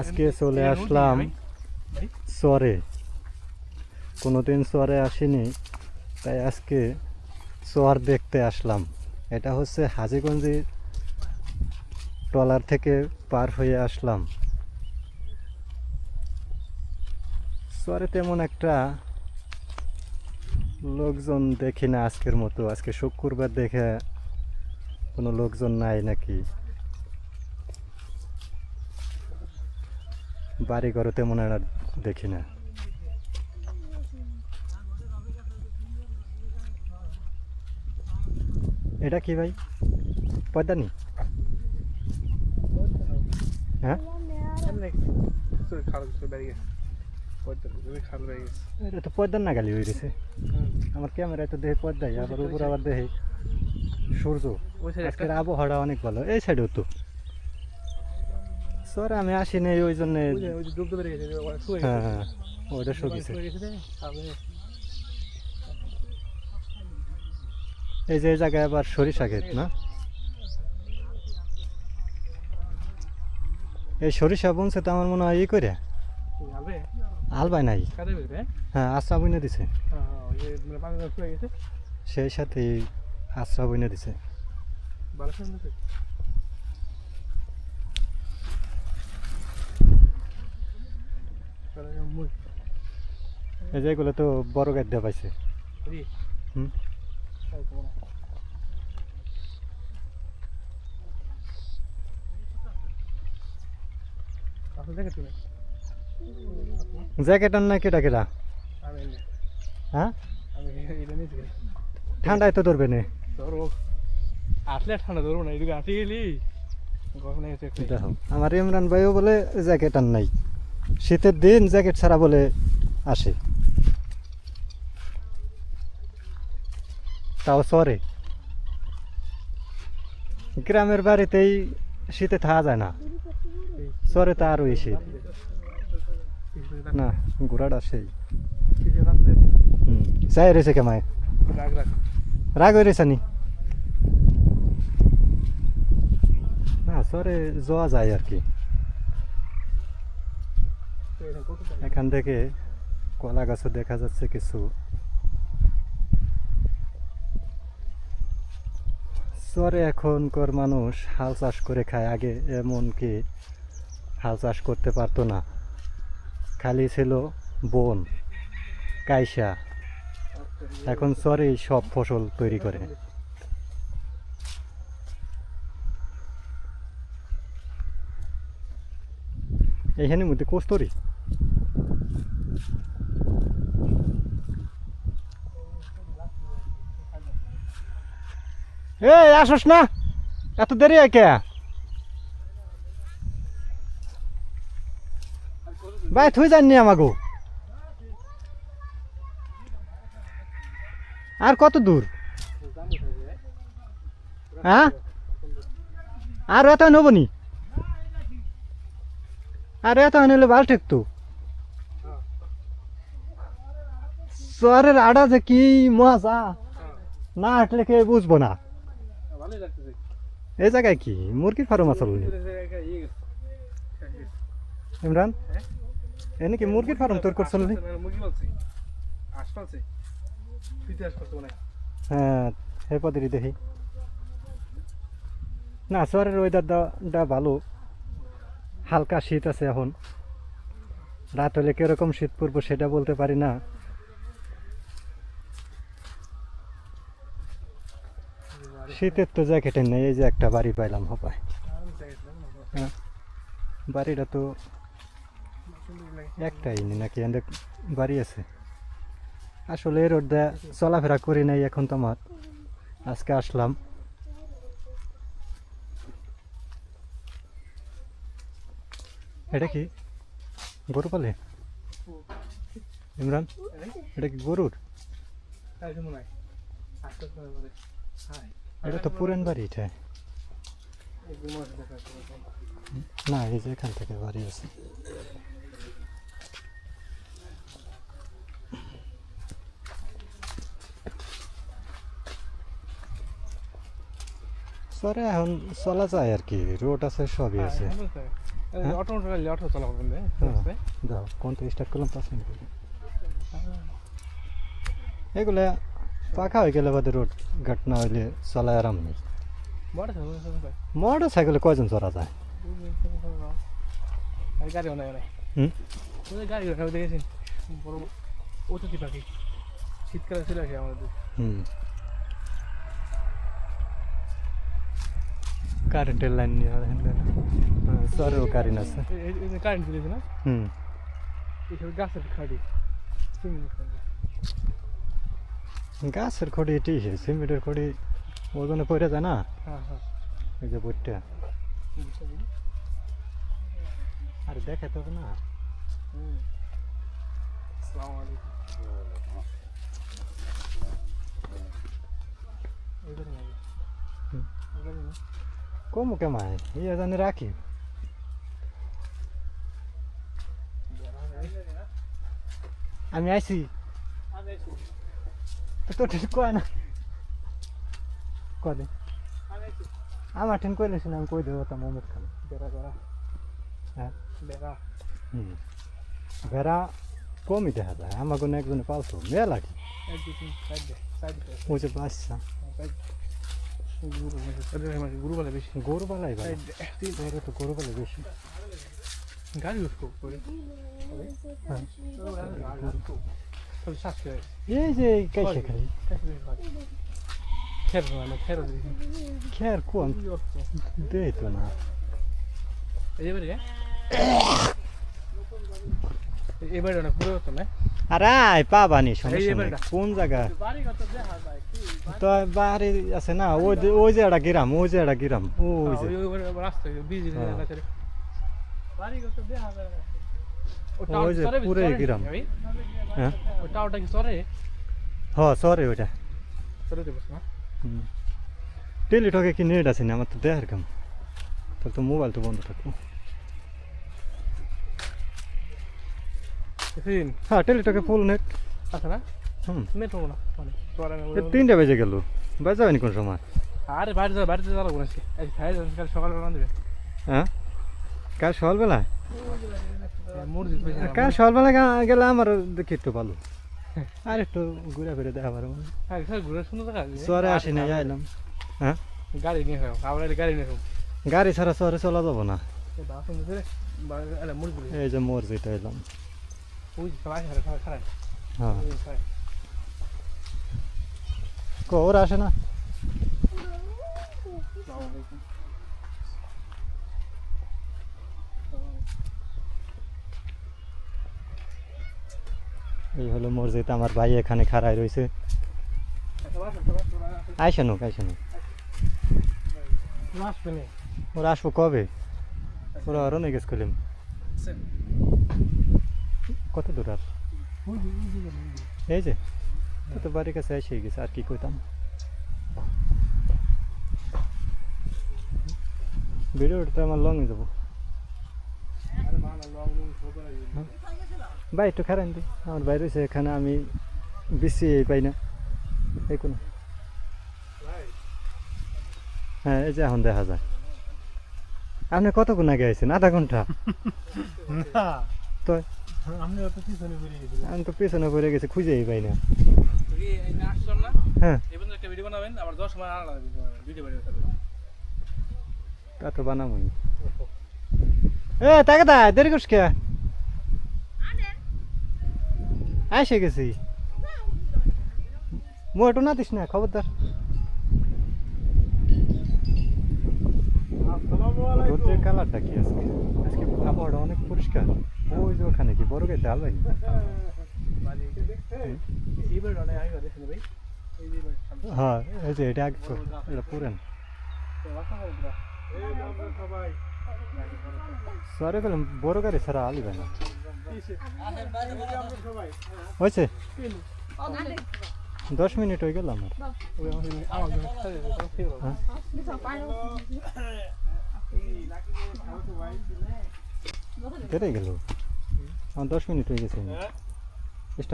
আজকে চলে আসলাম চরে। কোনোদিন চরে আসিনি, তাই আজকে চর দেখতে আসলাম। এটা হচ্ছে হাজিগঞ্জি ট্রলার থেকে পার হয়ে আসলাম। চরে তেমন একটা লোকজন দেখি না আজকের মতো। আজকে শুক্রবার দেখে কোনো লোকজন নাই নাকি? বাড়ি ঘরে তেমন একটা দেখি না। এটা কি ভাই? পদ্মানি? হ্যাঁ? এটা তো পদ্মার নাগালি হয়ে গেছে। আমার ক্যামেরায় তো দেখে পদ্মাই আবার উপর আবার দেখে সূর্য। আজকের আবহাওয়াটা অনেক ভালো। এই সাইডেও তো। স্যার আমি আসিনি ওই জন্য হ্যাঁ হ্যাঁ ওটা শুকিয়েছে এই যে জায়গায় আবার সরিষা ক্ষেত না? এই সরিষা বুনছে তো আমার মনে হয় ই করে। আলবাই নাই। হ্যাঁ আশ্রা বইনে দিছে। সেই সাথে আশ্রা বইনে দিছে। এই যে এগুলো তো বড় গাছ পাইছে। হুম? জ্যাকেট আন না কেটা কেটা হ্যাঁ? ঠান্ডায় তো ধরবে না। আসলে ঠান্ডা ধরবো না এদিকে আসি গেলি। আমার ইমরান ভাইও বলে জ্যাকেট আর নাই। শীতের দিন জ্যাকেট ছাড়া বলে আসে। তাও সরে গ্রামের বাড়িতেই শীতে থাকা যায় না। সরে তো আরও শীত। না, ঘোড়াটা সেই। যাই রয়েছে কেমায় রাগ হয়ে রয়েছে নি? না সরে যাওয়া যায় আর কি। এখান থেকে কলা গাছও দেখা যাচ্ছে কিছু। চরে এখনকার মানুষ হাল চাষ করে খায়, আগে এমনকি হাল চাষ করতে পারতো না। খালি ছিল বন, কাইসা। এখন চরে সব ফসল তৈরি করে। এইখানের মধ্যে কস্তরি। এই, আসস না। এত দেরি হয় কে? ভাই, থুই যাননি আমাগো। আর কত দূর? হ্যাঁ? আর এত নেব নি? আর এত নিলে ভালো ঠেকতো শহরের আড়া যে কি মজা। না হাঁটলে কে বুঝব না। এই জায়গায় কি? মুরগির ফার্ম আসল ইমরান? হ্যাঁ? এনে কি মুরগির ফার্ম তোর করছিল হ্যাঁ। হে পদেরই দেখি। না শহরের ওয়েদারটা ভালো। হালকা শীত আছে এখন। রাত হলে কীরকম শীত পড়ব সেটা বলতে পারি না। শীতের তো জ্যাকেটের নেই, এই যে একটা বাড়ি পাইলাম হপায়। হ্যাঁ বাড়িটা তো একটাই নি নাকি? এদের বাড়ি আছে। আসলে এই রোড চলাফেরা করি নাই এখন তো আমার। আজকে আসলাম। এটা কি? গরু পালে? ইমরান, এটা কি গরুর? হয় এটা তো পুরান বাড়ি এটা। না এই যে এখান থেকে বাড়ি আছে। সরে এখন চলা যায় আর কি রোড আছে সবই আছে। হ্যাঁ, হ্যাঁ? অটো কিন্তু হ্যাঁ। কোন থেকে স্টার্ট করলাম পাঁচ মিনিট এগুলা পাখা হয়ে গেলে বাদে রোড ঘটনা হইলে চলায় আরাম নেই মোটর সাইকেলে কয়জন চড়া যায় গাড়ি অনেক অনেক হুম গাড়ি দেখেছেন বড় অতিথি পাখি শীতকালে চলে আসে আমাদের হুম কারেন্টের লাইন নিয়ে সরেও কারেন্ট আছে কারেন্ট চলেছে না হুম গাছের খাড়ি গাছের খড়ি এটি সিমেন্টের খড়ি ওজনে পড়ে যায় না? হ্যাঁ হ্যাঁ। এই যে বইটা আর দেখে তো না। কমু কেমায়? ইয়ে জানি রাখি। আমি আইছি। তো ঠিক কয় না? কদে আমার ঠিক কইলেছি না আমি কই দেবো তা মোহাম্মদ খান বেড়া বেড়া। হ্যাঁ? বেড়া। হুম। ভেড়া কমই দেখা যায়। আমার কোনো একজনে পালতো। মেলা কি? এক দুই তিন চার দে চার দে। ওই যে বাচ্চা গুরু মানে গুরু বলে বেশি গরু বালাই চার ভাই। দে তিন তোর তো গরু বেশি। গাড়ি হ্যাঁ। এই যে কাইছে খালি। খের মানে খের খের কোন? দেই তো না। এবারে এবারে না পুরো তো না? আরে আয় পাবানি সমস্যা। কোন জায়গা? তো বাড়ি আছে না ওই যে- ওই যে একটা গ্রাম ওই যে একটা গ্রাম। ওই যে। রাস্তা বিজি হ্যাঁ। বাড়ি কত দেখা যায় ওই যে পুরো গ্রাম। হ্যাঁ? ওটা ওটা কি সরে? হ সরে ওইটা। সরে না টেলিটকে কি নেট আছে না? আমার তো দেখার কাম। তাহলে তো মোবাইল তো বন্ধ থাকব। হ্যাঁ টেলিটকে ফুল নেট আছে না? হুম। না এ তিনটা বেজে গেল। বেজে যাবেনি কোন সময়? আরে বাড়িতে যা বাড়িতে যাওয়ার বলেছি এই খাই কাল সকালে রান্না দেবে। হ্যাঁ? কাল সকালবেলায়? পেয়েছি কাল সকালবেলা গেলে আমার দেখি একটু ভালো। আর একটু ঘুরে ফিরে দেখা পারব হ্যাঁ শহরে আসি না যাইলাম। হ্যাঁ? গাড়ি নিয়ে আবার গাড়ি নিয়ে গাড়ি ছাড়া শহরে চলা যাব না। এই যে মোর যেটা এলাম। হ্যাঁ। কর আসে না? এই হলো মসজিদ আমার ভাই এখানে খাড়াই রয়েছে। আইসে নোক আইসে নোক। ওরা আসব কবে? ওরা আরও নেই গেছ কত দূর আর? এই যে তো বাড়ির কাছে এসে গেছে আর কি কইতাম। ভিডিওটা আমার লং যাব। ভাই একটু খারান দি আমার বাইরে রয়েছে এখানে আমি বেশি এই পাই না। এই কোনো। হ্যাঁ এই যে এখন দেখা যায়। আপনি কতক্ষণ আগে আইছেন? আধা ঘণ্টা? না। তো আমি তো পেছনে পড়ে গেছি খুঁজেই পাই না। হ্যাঁ। এবার একটা ভিডিও বানাবেন আবার দশ সময় আলাদা ভিডিও তা তো বানাবোই। এ তাকে দা দেরি করছ কে? আইসে গেছি। মোটু না দিস না খবরদার। রোদ্রের কালারটা কি আজকে? আজকে আবহাওয়াটা অনেক পরিষ্কার। ওই যে ওখানে কি বড় আলো অনেক আগে দেখেন ভাই? হ্যাঁ এই যে এটা আগে এটা পুরেন। সরে গেলাম বড় গাড়ি ছাড়া আলিবে না। সবাই হয়েছে? দশ মিনিট হয়ে গেল আমার। জন্য হ্যাঁ। কেটে গেল। আমার দশ মিনিট হয়ে গেছে। স্টপ।